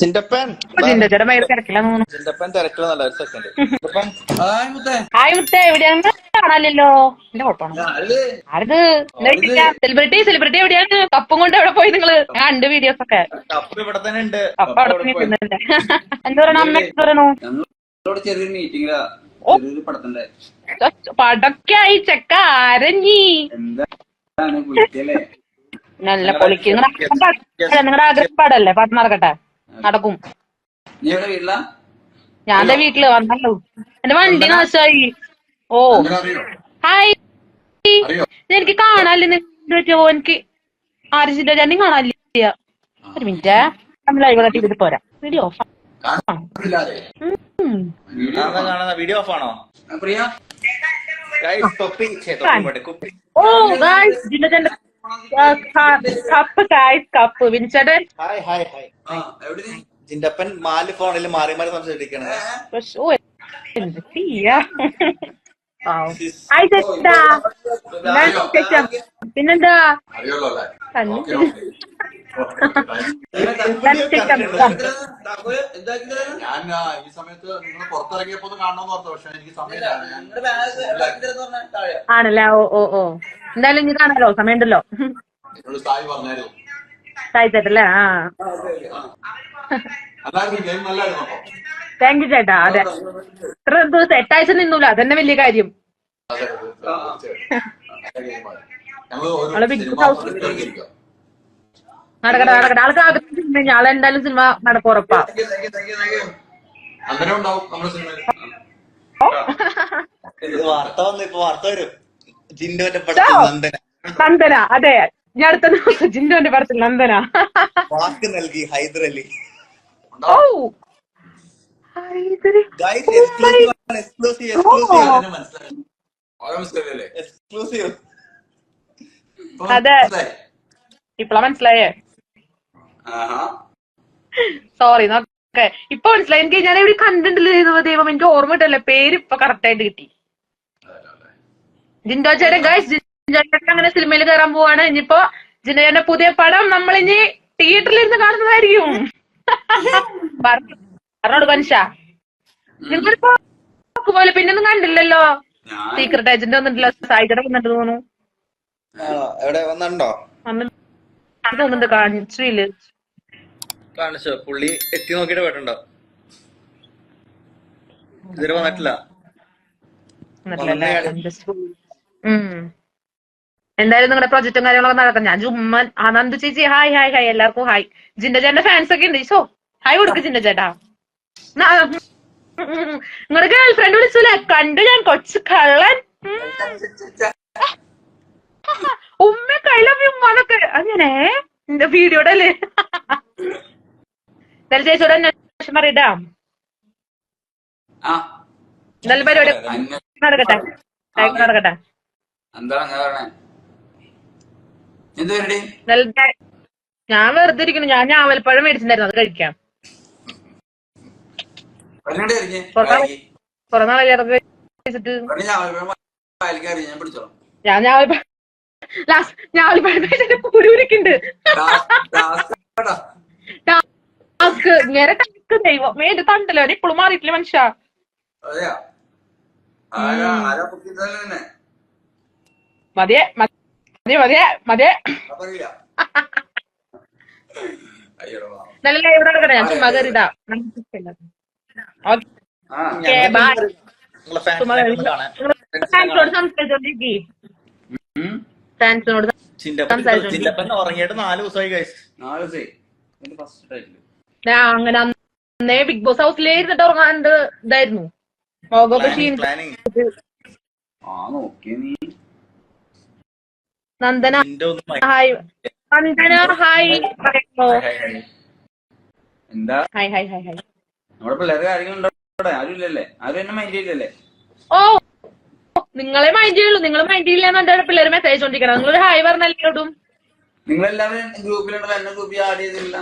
ചിന്തപ്പൻ തിരക്കില്ല ഒരു second hi മുത്തേ. എവിടെയാണ്? എന്റെ കുഴപ്പമാണ്. സെലിബ്രിറ്റി സെലിബ്രിറ്റി എവിടെയാണ്? കപ്പും കൊണ്ട് എവിടെ പോയി നിങ്ങൾ. ഞാൻ വീഡിയോസ് ഒക്കെ. കപ്പ് ഇവിടെ തന്നെ ഉണ്ട്. കപ്പ് അവിടെ നിൽക്കുന്നുണ്ട്. എന്താ പറയണ അമ്മ? എന്താ പറയണു? ചെറിയൊരു മീറ്റിംഗിലാ ഓ. ചെറിയൊരു പടത്തിന്റെ പടക്കായി ചെക്ക ആരഞ്ഞി എന്താണ് നല്ല പൊളിക്ക് നിങ്ങളുടെ ആഗ്രഹം പാടല്ലേ? പാട്ട് നടക്കട്ടെ? നടക്കും. ഞാൻ എന്റെ വീട്ടിൽ വന്നല്ലോ. എന്റെ വണ്ടി നാശമായി ഓ. ഹായ്. എനിക്ക് കാണാല്ലേ പറ്റുമോ എനിക്ക് ആരിച്ചിന്റെ ഞാൻ കാണാനില്ല. ഒരു മിനിറ്റ്. നമ്മൾ പോരാ. വീഡിയോ ഓഫ് വീഡിയോ ഓഫ് ആണോ? പ്രിയ? ഓ ഗായ്സ് ജിന്നജന്റെ കപ്പ് ഗായ്സ് കപ്പ്. വിൻചേട്ടൻ ഹായ് ഹായ് ഹായ് ജിന്തപ്പൻ നാല് ഫോണിൽ മാറി മാറി സംസാരിക്കണേ. ഓ എന്ത് ചെയ്യാ? പാവം. ഹായ് ചേട്ടാ ഞാൻ ചേച്ചാ പിന്നെന്താ. ഞാൻ ആ, ഈ സമയത്ത് നിങ്ങൾ പുറത്തിറങ്ങിയപ്പോ ഒന്ന് കാണണമെന്ന് ഓർത്തു പക്ഷെ എനിക്ക് സമയമില്ല. ആണല്ലേ? ഓ ഓ ഓ. എന്തായാലും ഇനി കാണാലോ? സമയമുണ്ടല്ലോ. സായി ചേട്ടല്ലേ? ആ. താങ്ക് യു ചേട്ടാ അതെ. ഇത്ര ദിവസം എട്ടാഴ്ച നിന്നൂല അതന്നെ വലിയ കാര്യം. നമ്മൾ ബിഗ് ഹൗസ്. നടക്കട്ടെ നടക്കട്ടെ. ആൾക്ക് ആഗ്രഹിച്ചിട്ടുണ്ടെങ്കിൽ സിനിമ എന്തായാലും സിനിമ നടക്കും ഉറപ്പാ. അന്നേരം ഉണ്ടാവും നമ്മുടെ സിനിമയിൽ. ഇത് വാർത്ത വന്നു ഇപ്പൊ വാർത്ത വരും. ജിൻഡോന്റെ. പടത്തിൽ നന്ദന. നന്ദന. അതെ. ഞാൻ അടുത്ത ജിൻഡോന്റെ പടത്തിൽ നന്ദന. വാക്ക് നൽകി ഹൈദരലി ഓ! Oh exclusive Oh. അതെ. ഇപ്പള മനസ്സിലായേ? ആഹാ. സോറി നോക്കേ. ഇപ്പൊ മനസ്സിലായി. എനിക്ക് ഞാൻ എവിടെ കണ്ടിട്ടില്ല ദൈവം എനിക്ക് ഓർമ്മ കിട്ടല്ലേ പേര് ഇപ്പൊ കറക്റ്റ് ആയിട്ട് കിട്ടി. ജിൻഡോ ചേട്ടൻ ഗൈസ് ജിൻഡോ ചേട്ടൻ അങ്ങനെ സിനിമയിൽ കയറാൻ പോവാണ്. ഇനിയിപ്പോ ജിൻഡോ ചേട്ടന്റെ പുതിയ പടം നമ്മൾ ഇനി തിയേറ്ററിൽ ഇരുന്ന് കാണുന്നതായിരിക്കും പറഞ്ഞോട് മനുഷ്യ നിങ്ങളിപ്പോ പോലെ പിന്നൊന്നും കണ്ടില്ലല്ലോ? സീക്രട്ട് ഏജന്റ് വന്നിട്ടില്ല സായിക്കട വന്നിട്ട് തോന്നുന്നു. എവിടെ? വന്നിട്ടുണ്ടോ? വന്നിട്ട് തോന്നുന്നുണ്ട് കാണിച്ചില്ല കാണിച്ചോ? പുള്ളി എത്തി നോക്കിട്ട് പോയിട്ടുണ്ടോ? ഇതുവരെ വന്നിട്ടില്ല. എന്തായാലും നിങ്ങളുടെ പ്രൊജക്റ്റും കാര്യങ്ങളൊക്കെ നടക്കാം ഞാൻ ചുമ്മാ ആനന്ദ് ചേച്ചി ഹായ് ഹായ് ഹായ് എല്ലാവർക്കും ഹായ് ജിന്റെ ചേട്ടന്റെ ഫാൻസ് ഒക്കെ ഉണ്ട്. സോ ഹായ് കൊടുക്ക് ജിന്റെ ചേട്ടാ. നിങ്ങളുടെ ഗേൾ ഫ്രണ്ട് വിളിച്ചല്ലേ കണ്ടു ഞാൻ കൊച്ചു കള്ളൻ. ഉമ്മ കൈലമ്മ ഉമ്മാന്നൊക്കെ അങ്ങനെ? എന്റെ വീഡിയോടെ അല്ലേ? എന്നാലും ചേച്ചിയോട് അന്വേഷണം പറയട്ടാ. എന്നാലും പരിപാടി നടക്കട്ടെ. നടക്കട്ടെ. എന്താണ് ഞാൻ പറയണേ? എന്ത് പരിപാടി? ഞാൻ വെറുതെ ഇരിക്കുന്നു. ഞാൻ ഞാവൽപ്പഴം മേടിച്ചിട്ടുണ്ടായിരുന്നു. അത് കഴിക്കാം. ഞാൻ ഞാവൽപ്പഴം ടാസ്ക്. ടാസ്ക് ദൈവം. തണ്ടല്ലോ? ഇപ്പോഴും മാറിയിട്ടില്ല മനുഷ്യ അതെയാ ആരാ ആരാ പൊക്കിത്തല്ലേ തന്നെ മതിയെ മതി മതിയെ മതിയെ നല്ല ലൈവ് നടക്കട്ടെ ഞാൻ ചുമ്മാ ഓക്കെ ബൈ ഫാൻസിനോട് സംസാരിച്ചോണ്ടിരിക്കേ. ഫാൻസിനോട് ഉറങ്ങിയിട്ട് നാല് ദിവസമായി നാല് ഞാൻ അങ്ങനെ അന്നേ ബിഗ് ബോസ് ഹൗസിലേ ഇരുന്നിട്ട് ഉറങ്ങാണ്ട് ഇതായിരുന്നു ക്ഷീണിച്ച് ആ നോക്കിയ നീ. നന്ദന. ഹായ് നന്ദന ഹായ് പറയുമ്പോ എന്താ? ഹായ് ഹായ് ഹായ് ഹായ് നമ്മുടെ പിള്ളേർ കാര്യങ്ങളുണ്ടോ? ആരും ഇല്ലല്ലേ? ആരും എന്നെ മൈൻഡ് ഓ നിങ്ങളെ മൈൻഡ് ചെയ്യുള്ളൂ. നിങ്ങൾ മൈൻഡ് ചെയ്യില്ല എന്നെ പിള്ളേര് മെസ്സേജ് കൊണ്ടിരിക്കണം നിങ്ങളൊരു ഹായ് പറഞ്ഞല്ലേ ഇടും. നിങ്ങളെല്ലാവരും ഗ്രൂപ്പിലുണ്ടല്ലോ എന്നെ ഗ്രൂപ്പിൽ ആഡ് ചെയ്തില്ല.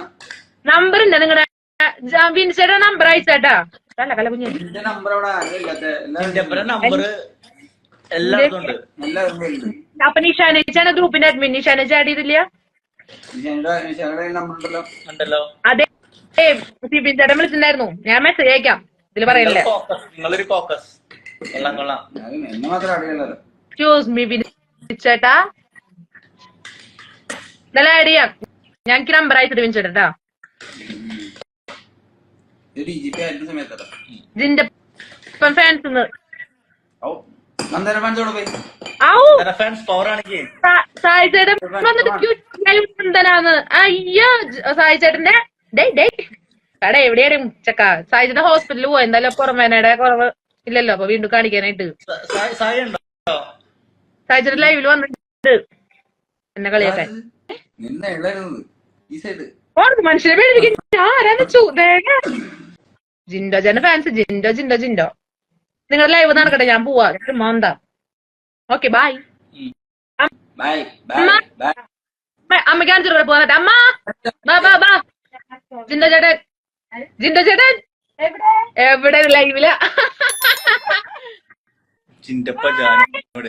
നമ്പർ ഉണ്ട് നിങ്ങളുടെ വിൻസയുടെ നമ്പർ അയച്ചേട്ടാ. കല്ല കല്ല കുഞ്ഞു. എന്റെ നമ്പർ അവിടെ നമ്പർ ഉണ്ട്. എല്ലാവരും നീ അപ്പൊ നിഷാനേച്ചാണ് ഗ്രൂപ്പിന്റെ അഡ്മിൻ നിഷാനേച്ച് ആഡ് ചെയ്തില്ല നമ്പർ ഉണ്ടല്ലോ. ഉണ്ടല്ലോ. അതെ ഏ സിബിൻ ചേട്ടൻ വിളിച്ചിട്ടുണ്ടായിരുന്നു. ഞാൻ മെസ്സേജ് അയക്കാം. ഇതിൽ പറയല്ലേ? ചൂസ് മീ ബിൻ ചേട്ടാ. ഇതെല്ലാം ആഡ് ചെയ്യാം. ഞാൻ എനിക്ക് നമ്പർ അയച്ചിട്ട് ബിൻ ചേട്ടാ ഇത് ഡി ജി പി ആയിരുന്ന സമയത്തല്ല ഫാൻസ് നന്ദന പഞ്ചോട് പോയി? ഔ! ഫാൻസ് പവർ സായി ചേട്ടൻ വന്നിട്ട് അയ്യോ സായി ചേട്ടന്റെ ഡേ ഡേ. കട എവിടെയാണ് ചക്ക സായി ചേട്ടൻ ഹോസ്പിറ്റലിൽ പോയി. എന്തായാലും പുറമേനയുടെ കുറവ് ഇല്ലല്ലോ. അപ്പൊ വീണ്ടും കാണിക്കാനായിട്ട്. സായി ഉണ്ടോ? സായി ചേട്ടൻ ലൈവിൽ വന്നിട്ടുണ്ട്. എന്നെ കളിയാക്കാൻ. നിന്നെ ഉള്ളായിരുന്നത് ഈ സൈഡ് ഓർക്ക് മനുഷ്യരെ പേടിപ്പിക്കും ആരാന്ന്. ജിൻഡോ ജന ഫാൻസ് ജിൻഡോ ജിൻഡോ ജിൻഡോ. നിങ്ങളുടെ ലൈവ് നടക്കട്ടെ. ഞാൻ പോവാ. മോന്ത ഓക്കെ ബൈ ബൈ ബൈ അമ്മ. ബൈ അമ്മയ്ക്ക് അഞ്ചു രൂപ പോകാൻ അമ്മ ബാ ബാ ബാ ജിന്ദ ചേട്ടൻ ജിന്ദ ചേട്ടൻ എവിടെ? ലൈവില ചിന്തപ്പ ജാനോട്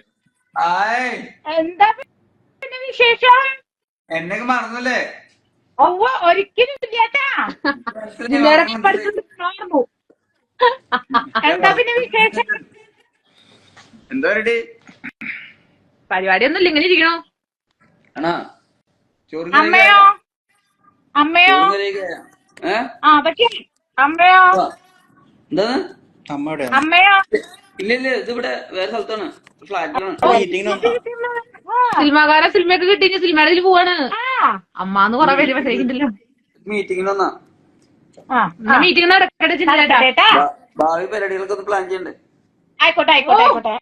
ഹായ് എന്താ പിന്നെ വിശേഷം? എന്നൊക്കെ മറന്നല്ലേ? ഒവ്വ ഒരിക്കലും ചേട്ടാ എന്താ പിന്നെ വിശേഷം? എന്താ പരിപാടിയൊന്നുമില്ല ഇങ്ങനെ ഇരിക്കണോ. ആണോ ചോറ് അമ്മയോ? അമ്മയോ? ആ അതൊക്കെ. അമ്മയോ? എന്താണ്? അമ്മയുടെ അമ്മയോ? ഇല്ല ഇല്ല ഇത് ഇവിടെ വേറെ സ്ഥലത്താണ്. സിനിമാകാര സിനിമയൊക്കെ കിട്ടി സിനിമയുടെ ഇതിൽ പോവാണ്. അമ്മാന്ന് കൊറേ പേര് മനസ്സിലാക്കിണ്ടല്ലോ മീറ്റിംഗിന് വന്നാ. മീറ്റിംഗ് നടക്കട്ടെ ഭാവി പരിപാടികളൊക്കെ ഒന്ന് പ്ലാൻ ചെയ്യണ്ടേ? ആയിക്കോട്ടെ ആയിക്കോട്ടെ ആയിക്കോട്ടെ.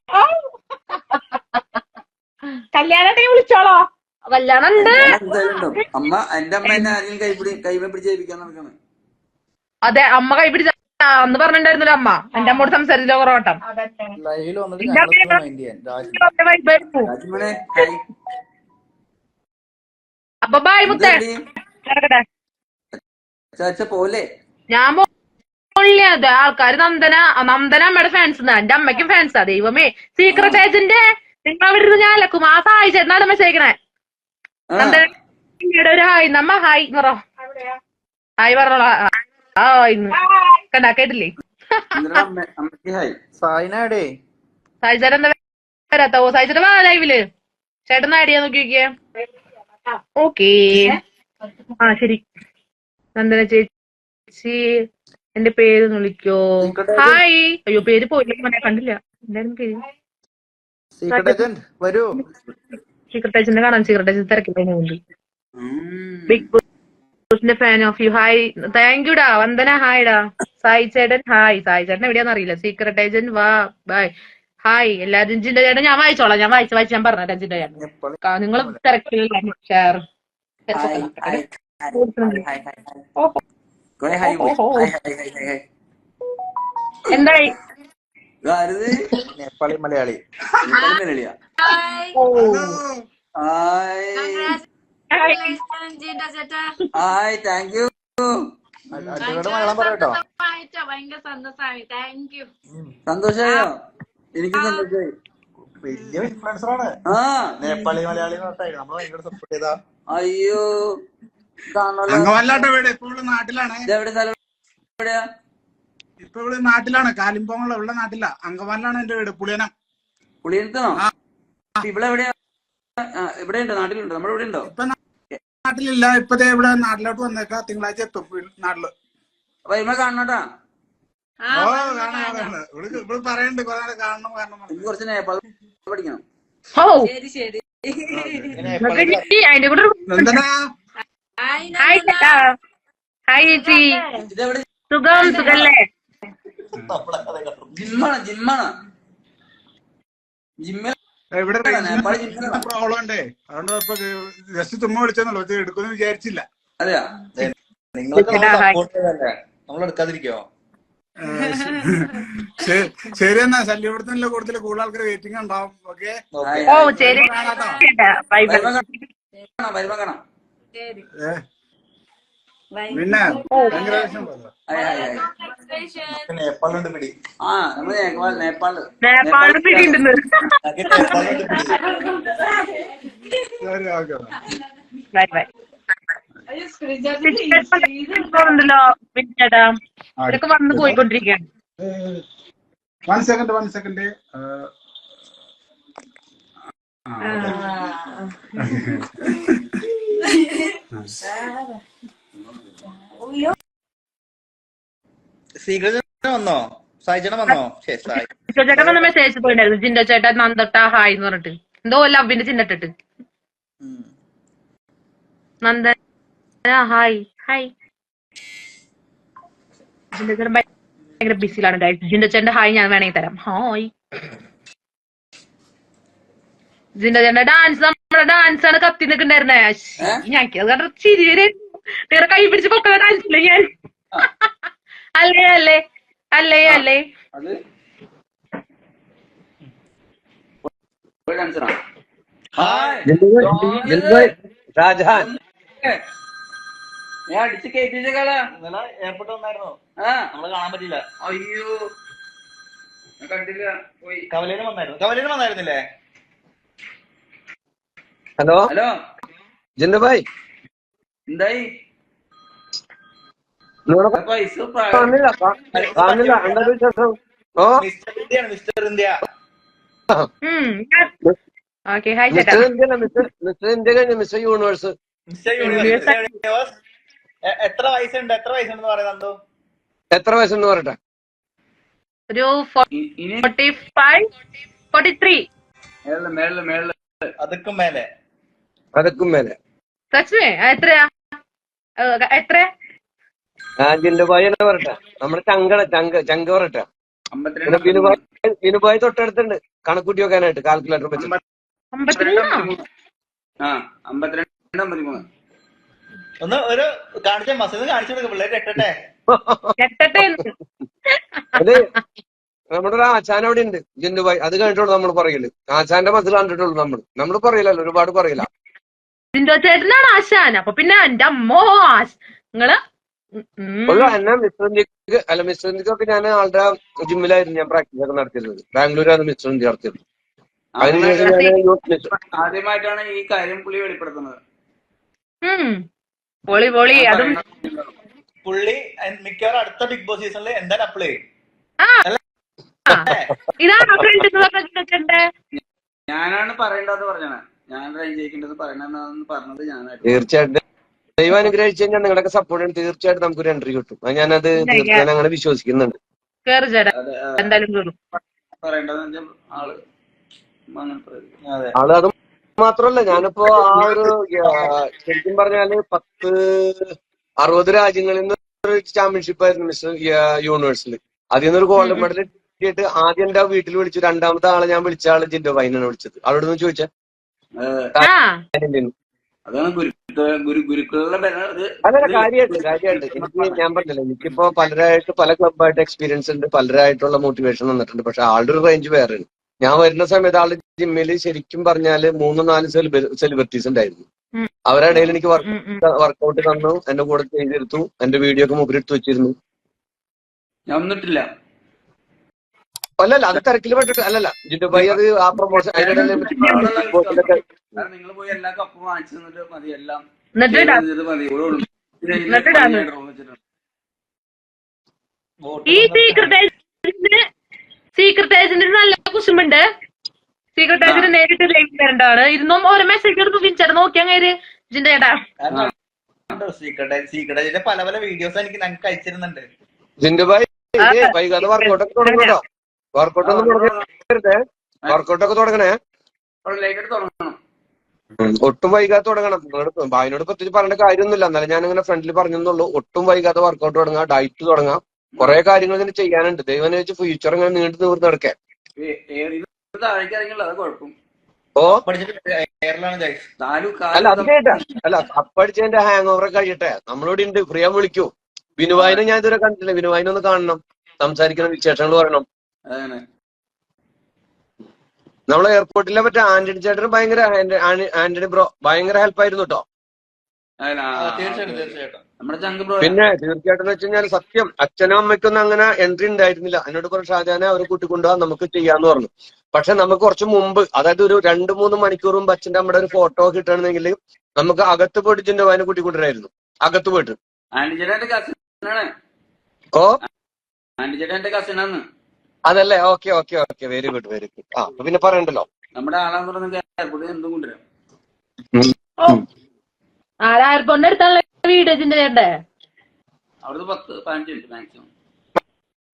കല്യാണം വിളിച്ചോളോ? കല്യാണം ഉണ്ട്. അമ്മ എന്റെ അമ്മ എന്നെ ആരെങ്കിലും കൈപിടി കൈമ പിടിച്ച് ജയിപ്പിക്കാൻ നടക്കാണ്. അതെ അമ്മ കൈ പിടിച്ച അന്ന് പറഞ്ഞിട്ടുണ്ടായിരുന്നല്ലോ അമ്മ. എന്റെ അമ്മോട് സംസാരിച്ചോ കുറവട്ടം അപ്പൊ ബായ് മുത്തേ. പോലെ. ഞാൻ അതെ. ആൾക്കാര് നന്ദന നന്ദന അമ്മയുടെ ഫാൻസ് എന്റെ അമ്മയ്ക്കും ഫാൻസാ ദൈവമേ. സീക്രട്ട് ഏജന്റ് നിങ്ങൾ അവിടെ അലക്കും. ആ ഹായ് ചേട്ടനാണ് മെസ്സേജ് ഒരു ഹായ്. നമ്മ ഹായ് എന്ന് പറ ഹായ് പറഞ്ഞോളാ. ആ കണ്ടാ? കേട്ടില്ലേ? സായിനാടേ സായി ചേട്ടൻ എന്താ വരാത്ത? ഓ സായി ചേട്ടൻ വാ ലൈവിൽ. ചേട്ടൻ ഐഡിയ നോക്കി നോക്കിയേ. ഓക്കേ. ആ ശരി. നന്ദന ചേച്ചി. എന്റെ പേര് വിളിക്കോ. ഹായ്. അയ്യോ പേര് പോയില്ല? കണ്ടില്ല. എന്തായാലും പേര് സീക്രട്ട് ഏജന്റ് വരൂ. സീക്രട്ട് ഏജന്റ് കാണാൻ സീക്രട്ട് ഏജന്റ് തിരക്കില്ലുണ്ട് ഉം. ബിഗ് ബോസിന്റെ fan of you hi thank യുടാ Vandana hi ഡാ. സായി ചേട്ടൻ ഹായ് സായി ചേട്ടൻ എവിടെയാന്ന് അറിയില്ല. സീക്രട്ട് ഏജന്റ് വാ ബൈ ഹായ് എല്ലാരും ജിന്റെ ചേട്ടൻ ഞാൻ വായിച്ചോളാം. ഞാൻ വായിച്ച് വായിച്ച് ഞാൻ പറഞ്ഞു രഞ്ജിന്റെ ചേട്ടൻ നിങ്ങൾ തിരക്കില്ല ഷെയർ എന്തായി? ഇതാരത്? നേപ്പാളി മലയാളി. നേപ്പാളി മലയാളിയാ ഹായ്. താങ്ക് യു മലയാളം പറയട്ടോ ഭയങ്കര സന്തോഷമായി. താങ്ക് യു സന്തോഷായോ എനിക്ക് സന്തോഷായി വലിയ ഇൻഫ്ലുവൻസർ ആണ്. ആ. നേപ്പാളി മലയാളി നമ്മൾ ഭയങ്കര സപ്പോർട്ട് ചെയ്താ. അയ്യോ. വീട് നാട്ടിലാണ്. എവിടെ സ്ഥലം? എവിടെയാ ഇപ്പൊ ഇവിടെ നാട്ടിലാണ് കാലിമ്പോങ്ങുള്ള ഉള്ള നാട്ടിലാ. അങ്കമാലിലാണ് എന്റെ വീട് പുളിയനം. പുളിയനത്താണോ ഇവിടെ എവിടെയാ? ഇവിടെ ഉണ്ടോ നാട്ടിലുണ്ടോ? നമ്മുടെ ഇവിടെ ഉണ്ടോ ഇപ്പൊ നാട്ടിലില്ല. ഇപ്പതേ ഇവിടെ നാട്ടിലോട്ട് വന്നേക്കാ. തിങ്കളാഴ്ച എത്തും നാട്ടിൽ. അപ്പൊ കാണണട്ടാ? ഓ കാണാം ഇവിടെ ഇവിടെ പറയണ്ട്. കുറെ നാൾ കാണണം കാരണം കുറച്ച് നേപ്പാൾ പഠിക്കണം. ഓ ശരി ശരി. അതിന്റെ കൂടെ ഹായ് ഹായ് ഹായ് സുഖം ഹായ് ഇതെവിടെ സുഖം സുഖല്ലേ ജിമ്മാണ് ജിമ്മാണ്. ജിമ്മിൽ ഇവിടെ പ്രോബ്ലം ഉണ്ടേ അതുകൊണ്ട് ഇപ്പൊ ജസ്റ്റ് തുമ്മ വിളിച്ചെന്നുള്ളൂ എടുക്കുന്നു വിചാരിച്ചില്ല. അതെയാ? നിങ്ങളൊക്കെ നമ്മൾ എടുക്കാതിരിക്കോ? ശരി എന്നാ. ശല്യപ്പെടുത്തുന്നില്ല കൂടുതൽ കൂടുതൽ ആൾക്കാർ വെയിറ്റിംഗ് ഉണ്ടാവും. ഓക്കെ? വരുമ്പോ കാണാം. വരുമ്പോ കാണാം ശരി പിന്നെ ഭയങ്കര വിഷമം പോലെ. ഹായ് ഹായ് ഹായ് നേപ്പാളുണ്ട് പിടി. ആ നമ്മൾ നേപ്പാൾ നേപ്പാൾ. നേപ്പാളിൽ പിടി. Okay bye bye. ഉണ്ടല്ലോ ചേട്ടാ ഇവരൊക്കെ വന്ന് പോയിക്കൊണ്ടിരിക്കുകയാണ്. One second one second secret വന്നോ? വന്നോ? ചേട്ടൻ മെസ്സേജ് ജിൻഡോ ചേട്ടൻ നന്ദട്ട ഹായ് എന്ന് പറഞ്ഞിട്ട്. എന്തോ ലവിന്റെ ചിഹ്നിട്ടിട്ട് നന്ദ ഹായ്. ഹായ്. ജിൻഡോ ചേട്ടൻ ഭയങ്കര ബിസിയിലാണ് ഗൈസ് ജിൻഡോ ചേട്ടന്റെ ഹായ് ഞാൻ വേണമെങ്കിൽ തരാം. ഹായ്. ജിൻഡോ ചേട്ടന്റെ ഡാൻസ് നമ്മുടെ ഡാൻസ് ആണ് കത്തി നിൽക്കണ്ടായിരുന്നേ ഞാൻ ചിരി വേറെ കൈ പിടിച്ച് പൊക്കാൻ ഡാൻസില്ലേ ഞാൻ. അല്ലേ അല്ലേ അല്ലേ അല്ലേ? ഞാൻ അടിച്ച് കയറ്റിച്ച കള ഇന്നലെ എയർപോർട്ട് വന്നായിരുന്നു. ആ. നമ്മൾ കാണാൻ പറ്റില്ല അയ്യോ. കണ്ടില്ല. പോയി. കവലേനും വന്നായിരുന്നു. കവലേനും വന്നായിരുന്നില്ലേ? ഹലോ? ഹലോ? ജിന്ദു ഭായ് എന്തായി പൈസ കാണില്ല കാണില്ല വിശേഷം? ഓ. മിസ്റ്റർ ഇന്ത്യയാണ് മിസ്റ്റർ ഇന്ത്യ. ഓക്കെ ഹായ് ചേട്ടാ. Mister India mister mister India കഴിഞ്ഞ mister universe. Mister universe universe. A- എത്ര വയസ്സുണ്ട് എത്ര വയസ്സുണ്ടെന്ന് പറയുന്നത് എത്ര വയസ്സെന്ന് പറയട്ടെ. ഒരു ഇ- ഇനി ഫോർട്ടി ഫൈവ് ഫോർട്ടി ത്രീ മേളിൽ മേളിൽ മേളിൽ. അതുക്കും മേലെ. അതൊക്കും മേലെ. സച്ചിനെ എത്രയാ? ഏഹ്, എത്രയാ? ആ ജിന്ദു ഭായ് എന്ന് പറയട്ടെ. നമ്മുടെ ചങ്കട ചങ്ക ചങ്ക പറയട്ടെ. ബിനുഭായ് തൊട്ടടുത്തുണ്ട്. കണക്കൂട്ടി വെക്കാനായിട്ട് കാൽക്കുലേറ്റർ വെച്ച്. ഒന്ന് ഒരു കാണിച്ച മസിൽ കാണിച്ചു കൊടുക്കും പിള്ളേര് എട്ടട്ടെ? അത് നമ്മുടെ ഒരു ആശാൻ അവിടെ ഉണ്ട് ജിന്ദു ഭായ് അത് കഴിഞ്ഞിട്ടുള്ളൂ നമ്മൾ പറയൽ. ആശാന്റെ മസിൽ കണ്ടിട്ടുള്ളൂ നമ്മൾ നമ്മൾ പറയില്ലല്ലോ ഒരുപാട് പറയില്ല ജിൻഡോ ചേട്ടനാണ് ആശാൻ. അപ്പൊ പിന്നെ എന്റെ അമ്മോ ആശ. നിങ്ങൾ എന്നെ മിസ്റ്റർ ഇന്ത്യയ്ക്ക് അല്ല മിസ്റ്റർ ഇന്ത്യക്കൊക്കെ ഞാൻ ആളുടെ ജിമ്മിലായിരുന്നു ഞാൻ പ്രാക്ടീസ് ഒക്കെ നടത്തിയിരുന്നത്. ബാംഗ്ലൂരാണ് മിസ്റ്റർ ഇന്ത്യ നടത്തിയത്. ആദ്യമായിട്ടാണ് ഈ കാര്യം പുള്ളി വെളിപ്പെടുത്തുന്നത്. പൊളി പൊളി. അതും പുള്ളി മിക്കവാറും അടുത്ത ബിഗ് ബോസ് സീസണിൽ എന്തായാലും അപ്ലൈ ഇതാണ് ഞാനാണ് പറയേണ്ടത് പറഞ്ഞത്. ഞാൻ റേഞ്ച് ചെയ്യേണ്ടത് പറയണെന്ന് പറഞ്ഞത് ഞാനായിട്ട്. തീർച്ചയായിട്ടും. ദൈവം അനുഗ്രഹിച്ചു കഴിഞ്ഞാൽ നിങ്ങളുടെയൊക്കെ സപ്പോർട്ട് തീർച്ചയായിട്ടും നമുക്കൊരു എൻട്രി കിട്ടും. അത് ഞാനത് തീർച്ചയായും അങ്ങനെ വിശ്വസിക്കുന്നുണ്ട്. ആൾ അതെ. അത് മാത്രല്ല ഞാനിപ്പോ ആ ഒരു ശരിക്കും പറഞ്ഞാൽ പത്ത് അറുപത് രാജ്യങ്ങളിൽ നിന്ന് ഒരു ചാമ്പ്യൻഷിപ്പ് ആയിരുന്നു മിസ്റ്റർ യൂണിവേഴ്സിൽ അതിൽ നിന്നൊരു ഗോൾഡ് മെഡൽ കിട്ടിയിട്ട് ആദ്യം എന്റെ വീട്ടിൽ വിളിച്ചു. രണ്ടാമത്തെ ആളെ ഞാൻ വിളിച്ച ആൾ ജിൻഡോ വൈനാണ് വിളിച്ചത്. അവിടെ നിന്ന് ചോദിച്ചാൽ അതാണ് അതല്ല കാര്യമായിട്ട് കാര്യമായിട്ട്. എനിക്ക് ഞാൻ പറഞ്ഞില്ല എനിക്കിപ്പോ പലരായിട്ട് പല ക്ലബായിട്ട് എക്സ്പീരിയൻസ് ഉണ്ട് പലരായിട്ടുള്ള മോട്ടിവേഷൻ വന്നിട്ടുണ്ട്. പക്ഷെ ആളുടെ ഒരു റേഞ്ച് വേറെയാണ് ഞാൻ വരുന്ന സമയത്ത് ആളുടെ ജിമ്മിൽ ശരിക്കും പറഞ്ഞാൽ മൂന്ന് നാല് സെലിബ്രിറ്റീസ് ഉണ്ടായിരുന്നു. അവരുടെ എനിക്ക് വർക്ക് ഉം, ഉം. വർക്കൗട്ട് തന്നു എന്റെ കൂടെ ചെയ്തെടുത്തു എന്റെ വീഡിയോ ഒക്കെ മുമ്പിലെടുത്ത് വെച്ചിരുന്നു. ഞാൻ ഒന്നിട്ടില്ല അല്ലല്ല അത് തിരക്കിൽ പെട്ടിട്ട് അല്ലല്ല ജിറ്റു ഭായി അത് ആ പ്രൊമോഷൻ നിങ്ങൾ പോയി എല്ലാ കപ്പും വാങ്ങിച്ചു തന്നിട്ട് മതി എല്ലാം. ഈ സീക്രട്ട് ഏജന്റിന് നല്ല കുശുമുണ്ട് സീക്രട്ട് ഏജന്റ് നേരിട്ട് ലൈവ് തരേണ്ടതാണ്. ഓരോ മെസ്സേജ് എടുത്ത് വിളിച്ചാൽ നോക്കിയാ കയറി ജിന്റെ ചേട്ടാ. സീക്രട്ട് സീക്രട്ട് പല പല വീഡിയോസ് എനിക്ക് ഞങ്ങൾക്ക് അയച്ചിരുന്നുണ്ട്. ജിന്റു ഭായി ഏയ് വൈകാതെ വർക്കൗട്ട് ഒന്നും തുടങ്ങരുതേ വർക്കൗട്ട് ഒക്കെ തുടങ്ങണേ. ഒട്ടും വൈകാതെ തുടങ്ങണം. നിങ്ങളോട് ഭായിനോട് പ്രത്യേകിച്ച് പറയേണ്ട കാര്യമൊന്നുമില്ല. എന്നാലും ഞാൻ ഇങ്ങനെ ഫ്രണ്ടിൽ പറഞ്ഞെന്നുള്ളൂ ഒട്ടും വൈകാതെ വർക്കൗട്ട് തുടങ്ങാം ഡയറ്റ് തുടങ്ങാം. കുറെ കാര്യങ്ങൾ ഇങ്ങനെ ചെയ്യാനുണ്ട്. ദൈവം വെച്ച് ഫ്യൂച്ചർ ഇങ്ങനെ നീണ്ടു തീർന്ന് കുഴപ്പം. ഓ? അല്ല അത് കേട്ടാ. അല്ല അപ്പടിച്ചതിന്റെ ഹാങ് ഓവർ കഴിയട്ടെ. നമ്മളോട് ഉണ്ട്. ഫ്രീ ആൻ വിളിക്കൂ. ബിനുവായിനെ ഞാൻ ഇതുവരെ കണ്ടിട്ടില്ല. ബിനുവായിനെ ഒന്ന് കാണണം. സംസാരിക്കണം വിശേഷങ്ങൾ പറയണം. അതാണ്. നമ്മളെ എയർപോർട്ടിലെ മറ്റേ ആന്റണി ചേട്ടന് ഭയങ്കര ആന്റ- ആനി- ആന്റണി ബ്രോ ഭയങ്കര ഹെൽപ്പ് ആയിരുന്നു കേട്ടോ പിന്നെ തീർച്ചയായിട്ടും വെച്ച് കഴിഞ്ഞാൽ സത്യം അച്ഛനും അമ്മയ്ക്കൊന്നും അങ്ങനെ എൻട്രി ഉണ്ടായിരുന്നില്ല. എന്നോട് കുറച്ച് ഷാജാനെ അവരെ കൂട്ടിക്കൊണ്ടുപോകാൻ നമുക്ക് ചെയ്യാന്ന് പറഞ്ഞു. പക്ഷെ നമുക്ക് കുറച്ച് മുമ്പ് അതായത് ഒരു രണ്ട് മൂന്ന് മണിക്കൂർ മുമ്പ് അച്ഛന്റെ അമ്മയുടെ ഒരു ഫോട്ടോ കിട്ടണമെങ്കിൽ നമുക്ക് അകത്ത് പോയിട്ട് ചിന്റെ വായന കൂട്ടിക്കൊണ്ടിരായിരുന്നു അകത്ത് പോയിട്ട്. ഓ ആന്റി കസിനാണ് ഓ? ആന്റിച്ചേട്ടൻ എന്റെ കസിനാന്ന് അതല്ലേ? Okay okay okay. Very good very good ആ അപ്പൊ പിന്നെ പറയണ്ടല്ലോ. നമ്മുടെ ആളാന്ന് പറഞ്ഞ എയർപോർട്ടിൽ എന്തും കൊണ്ടുവരാം. ആരായർപ്പൊണ്ട് അടുത്തുള്ള വീട് ജിന്റെ ചേട്ടന്റെ അവിടുന്ന് പത്ത് പതിനഞ്ച് മിനിറ്റ് മാക്സിമം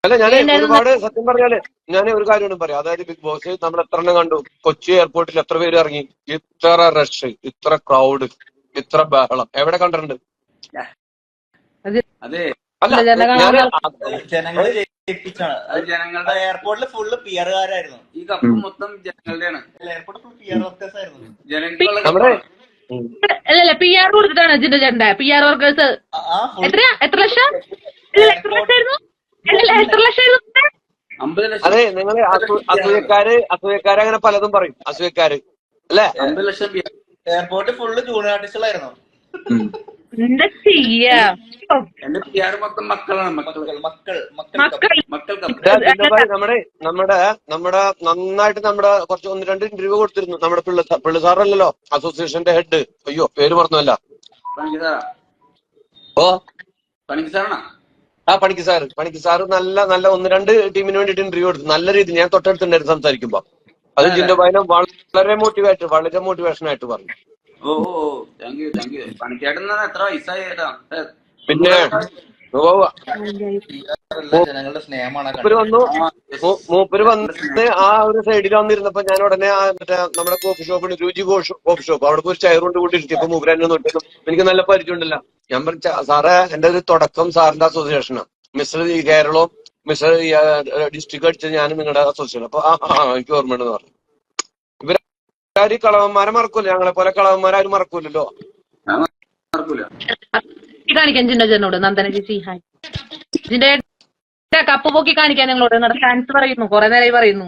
അല്ല ഞാൻ ഒരുപാട് സത്യം പറഞ്ഞാൽ ഞാൻ ഒരു കാര്യം പറയാം. അതായത് ബിഗ് ബോസ് നമ്മൾ എത്ര എണ്ണം കണ്ടു? കൊച്ചി എയർപോർട്ടിൽ എത്ര പേര് ഇറങ്ങി? ഇത്ര റഷ് ഇത്ര ക്രൗഡ് ഇത്ര ബഹളം. എവിടെ കണ്ടിട്ടുണ്ട്? അതെ അല്ല ഞാൻ ജനങ്ങളുടെ എയർപോർട്ടിൽ ഫുള്ള് പിയറുകാരായിരുന്നു ഈ കപ്പ് മൊത്തം ജനങ്ങളുടെയാണ്. എയർപോർട്ട് ഫുൾ പിയർ ആർ വർക്കേഴ്സ് ആയിരുന്നു. ജനങ്ങളുടെ അല്ലല്ല പി ആർ കൊടുത്തിട്ടാണ് ജിന്റെ ചേട്ടന്റെ പി ആർ വർക്കേഴ്സ് എത്രയാ എത്ര ലക്ഷം? എത്ര ലക്ഷമായിരുന്നു? എത്ര ലക്ഷമായിരുന്നു അതെ നിങ്ങൾ അസൂയക്കാര് അസൂയക്കാര് അങ്ങനെ പലതും പറയും. അസൂയക്കാര്. അല്ലേ? അമ്പത് ലക്ഷം എയർപോർട്ട് ഫുള്ള് ജൂനിയർ ആർട്ടിസ്റ്റുകളായിരുന്നു എന്താ ചെയ്യാ? എന്റെ മൊത്തം മക്കളാണ്. മക്കൾ മക്കൾ നമ്മുടെ നമ്മുടെ നമ്മുടെ നന്നായിട്ട് നമ്മുടെ കുറച്ച് ഒന്ന് രണ്ട് ഇന്റർവ്യൂ കൊടുത്തിരുന്നു. നമ്മുടെ പിള്ള പിള്ള സാറല്ലല്ലോ അസോസിയേഷന്റെ ഹെഡ് അയ്യോ പേര് പറഞ്ഞല്ല ഓ? പണിക്ക് സാറാണോ? ആ പണിക്ക് സാർ പണിക്ക് സാർ നല്ല നല്ല ഒന്ന് രണ്ട് ടീമിന് വേണ്ടിയിട്ട് ഇന്റർവ്യൂ കൊടുത്തു. നല്ല രീതിയിൽ ഞാൻ തൊട്ടടുത്തുണ്ടായിരുന്നു സംസാരിക്കുമ്പോ. അത് ജിന്റെ ഭായിനെ വളരെ മോട്ടിവേറ്റ് വളരെ മോട്ടിവേഷൻ ആയിട്ട് പറഞ്ഞു. ഓ ഓ താങ്ക് യു താങ്ക് യു പണിക്കേട്ടൻ എത്ര വയസ്സായി ഏട്ടാ? പിന്നെ ഓ ജനങ്ങളുടെ സ്നേഹമാണ് ആ മൂപ്പര് വന്നു. മൂപ്പര് വന്ന് ആ ഒരു സൈഡിൽ വന്നിരുന്നപ്പോ ഞാൻ ഉടനെ ആ മറ്റേ നമ്മുടെ കോഫി ഷോപ്പിന് രുചി കോഫി ഷോപ്പ് അവിടെ ഒരു ചെയർ കൊണ്ട് കൂട്ടി ഇരിക്കും മൂപ്പര് എന്നെ നോക്കിയപ്പോ എനിക്ക് നല്ല പരിചയമുണ്ടല്ലോ ഞാൻ പറഞ്ഞ സാറേ എന്റെ ഒരു തുടക്കം സാറിന്റെ അസോസിയേഷനാണ് മിസ്റ്റർ ഈ കേരളവും മിസ്റ്റർ ഡിസ്ട്രിക്ട് അടിച്ചത് ഞാനും നിങ്ങളുടെ അസോസിയേഷൻ അപ്പൊ ആ ആ, എനിക്ക് ഓർമ്മയുണ്ടെന്ന് പറഞ്ഞു. ഈ കളവന്മാരെ മറക്കൂല ഞങ്ങളെ പോലെ കളവന്മാരും മറക്കൂലല്ലോ. നടക്കൂല ഈ കാണിക്കാൻ ജിന്റെ ചേട്ടനോട് നന്ദന ചേച്ചി ഹായ് ജിന്റെ കപ്പ് പൊക്കി കാണിക്കാൻ ഞങ്ങളോട് നിങ്ങളുടെ ഫാൻസ് പറയുന്നു കുറെ നേരമായി പറയുന്നു.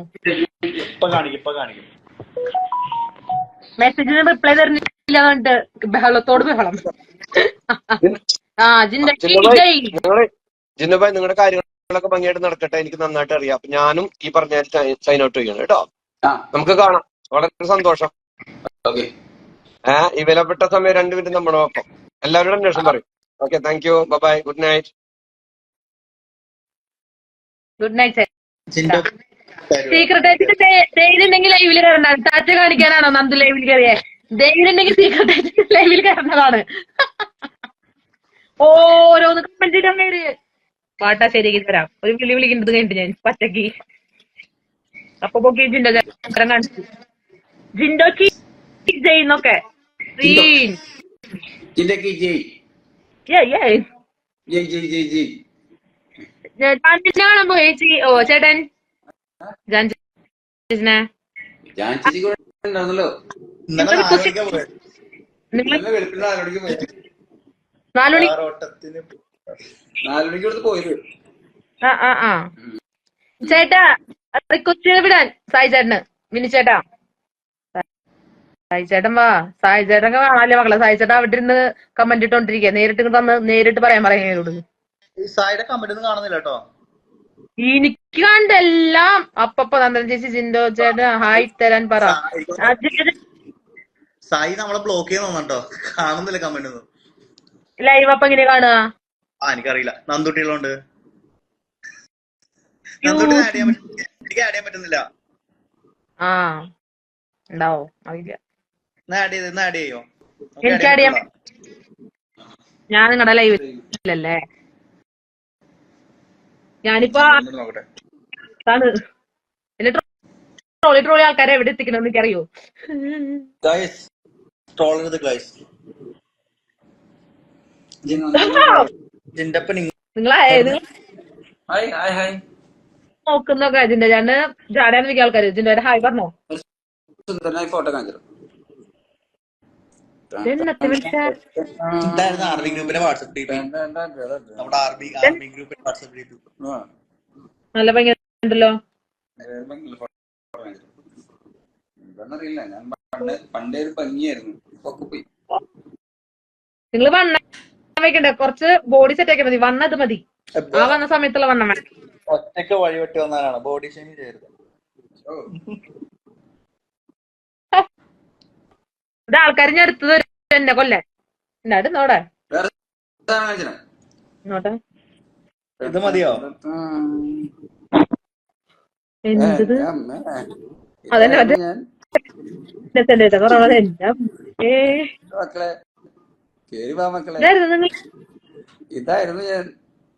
ഇപ്പൊ കാണിക്കും ഇപ്പൊ കാണിക്കും. മെസ്സേജിന് റിപ്ലൈ തരുന്നില്ല ബഹളത്തോട് ബഹളം. ആ ജിന്റെ നിങ്ങൾ നിങ്ങളുടെ കാര്യങ്ങളൊക്കെ ഭംഗിയായിട്ട് നടക്കട്ടെ എനിക്ക് നന്നായിട്ട് അറിയാം. അപ്പൊ ഞാനും ഈ പറഞ്ഞ സൈൻ ഔട്ട് ചെയ്യണം കേട്ടോ. നമുക്ക് കാണാം. വളരെ സന്തോഷം. ഏ ഈ വിലപ്പെട്ട സമയം രണ്ടു മിനിറ്റ് നമ്മുടെ ഒപ്പം. എല്ലാവരോടും അന്വേഷണം പറയും. Okay thank you bye good night good night ചിന്റെ secret agent ധൈര്യമുണ്ടെങ്കിൽ ലൈവിൽ കയറണ്ട. ടാറ്റ കാണിക്കാനാണോ നന്ദു ലൈവിൽ കയറിയേ? ദൈവിലുണ്ടെങ്കിൽ സീക്രട്ട് ഏജന്റ് ലൈവിൽ കയറുന്നതാണ് ഓരോന്ന് കമന്റ് ഇടാൻ കയറി. പാട്ടാ ശരിയാക്കി തരാം. ഒരു വിളി വിളിക്കുന്നത് കഴിഞ്ഞിട്ട് ഞാൻ പച്ചക്ക്. അപ്പൊ പൊക്കി ജിൻഡോ ചേട്ടൻ കാണിച്ചു. ജിൻഡോ ചീ ചെയ്യുന്നൊക്കെ. സീൻ ജില്ലക്ക് ജയ് ഏ ഏ ജയ് ജയ് ജയ് ജയ് ജാൻജിനെ ചേച്ചി ഓ ചേട്ടൻ? ജാൻജിനെ ഉണ്ടായിരുന്നല്ലോ. ചേട്ടാ കൊച്ചിനെ വിടാൻ സായി ചേട്ടന് മിനി ചേട്ടാ. സായി ചേട്ടൻ വാ സായി ചേട്ടൻ കാണാല്ലേ മക്കളെ. സായി ചേട്ടാ അവിടെ ഇരുന്ന് കമന്റ് ഇട്ടോണ്ടിരിക്കുക നേരിട്ട് ഇങ്ങോട്ട് വന്ന് നേരിട്ട് പറയാൻ പറയാൻ എന്നോട് ഈ സായിയുടെ കമന്റ് ഒന്നും കാണുന്നില്ല കേട്ടോ. എനിക്ക് കണ്ട എല്ലാം. അപ്പപ്പ നന്ദൻ ചേച്ചി ജിൻഡോ ചേട്ടൻ ഹായ് തരാൻ പറ. സായി നമ്മളെ ബ്ലോക്ക് ചെയ്യാൻ തോന്നട്ടോ കാണുന്നില്ല കമന്റ് ഒന്നും. ലൈവ് അപ്പൊ എങ്ങനെ കാണുക? ആ എനിക്കറിയില്ല. നന്ദുട്ടികളുണ്ട്. നന്ദുട്ടി ആഡ് ചെയ്യാൻ പറ്റുന്നില്ല. ആ ഉണ്ടാവോ? അറിയില്ല. ആഡ് ചെയ്ത് എന്നാ ആഡ് ചെയ്യോ? നമുക്ക് എനിക്ക് add add ചെയ്യാൻ ഞാൻ നിങ്ങളുടെ ഞാനിപ്പോ നോക്കട്ടെ. അതാണ്. എന്നെ ട്രോളി ട്രോളി ആൾക്കാരെ എവിടെ എനിക്കറിയോ? ഹായ് ഹായ് ഹായ് നോക്കുന്നൊക്കെ ജിന്റെ ചേട്ടന് ജാടാന്ന് വിളിക്കുക ആൾക്കാര്. ജിന്റെ ഹായ് പറഞ്ഞോ? സുന്ദരനായി ഫോട്ടോ കാണിച്ചു ഇതായിരുന്നു ആർമി ഗ്രൂപ്പിന്റെ വാട്സപ്പ് ഗ്രൂപ്പ് നമ്മുടെ ആർമി ആർമി ഗ്രൂപ്പിന്റെ വാട്സപ്പ് ഗ്രൂപ്പ് നല്ല ഭംഗിയുണ്ടല്ലോ. എന്താണെന്നറിയില്ല ഞാൻ പണ്ട് പണ്ടേ ഒരു ഭംഗിയായിരുന്നു. ഇപ്പൊ ഒക്കെ പോയി. നിങ്ങൾ വണ്ണ വെക്കണ്ട. കുറച്ച് ബോഡി സെറ്റ് ആക്കിയാൽ മതി. വന്നത് മതി. ആ വന്ന സമയത്തുള്ള വണ്ണം വേണം. ഒറ്റയ്ക്ക് വഴിവെട്ടി വന്നാലാണ് ബോഡി ഷേമിങ് ചെയ്യരുത്. ഇത് ആൾക്കാർ ഞാൻ എടുത്തത് എന്നെ കൊല്ലേ. എന്നാട് നോടെ. നോട്ടെ. ഇത് മതിയോ? എന്തത്? അതന്നെ മറ്റേ കുറവ് എന്റെ ഇതായിരുന്നു നിങ്ങൾ ഇതായിരുന്നു ഞാൻ.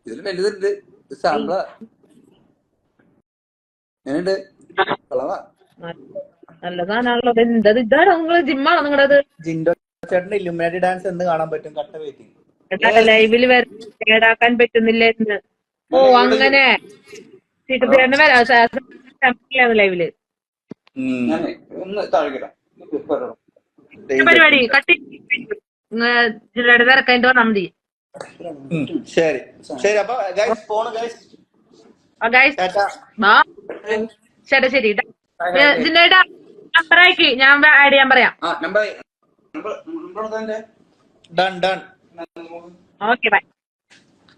ഇതിൽ വലുതുണ്ട്. സാമ്പിള എങ്ങനെയുണ്ട്? കളവാ നല്ല സാധനമാണല്ലോ എന്തത് ഇതാണ് നിങ്ങൾ ജിമ്മാണോ നിങ്ങളത്? ജിൻഡോ ചേട്ടന്റെ ഇലുമിനാറ്റി ഡാൻസ് എന്ന് കാണാൻ പറ്റും കട്ട വെയിറ്റിംഗ് ലൈവിൽ കേടാക്കാൻ പറ്റുന്നില്ല എന്ന്. ഓ അങ്ങനെ. ലൈവിൽ പരിപാടി കട്ടി തിരക്കായിട്ട് വന്നാൽ മതി. ശരി. ശരി അപ്പൊ ഗൈസ് പോണ് ഗൈസ് ആ ഗൈസ് ടാറ്റാ. ബാ ശരി ശരി. നമ്പർ അയക്ക് ഞാൻ ആഡ് ചെയ്യാൻ പറയാം. ആ നമ്പർ നമ്പർ നമ്പർ തന്നെ ഡൺ ഡൺ ഓക്കെ ബൈ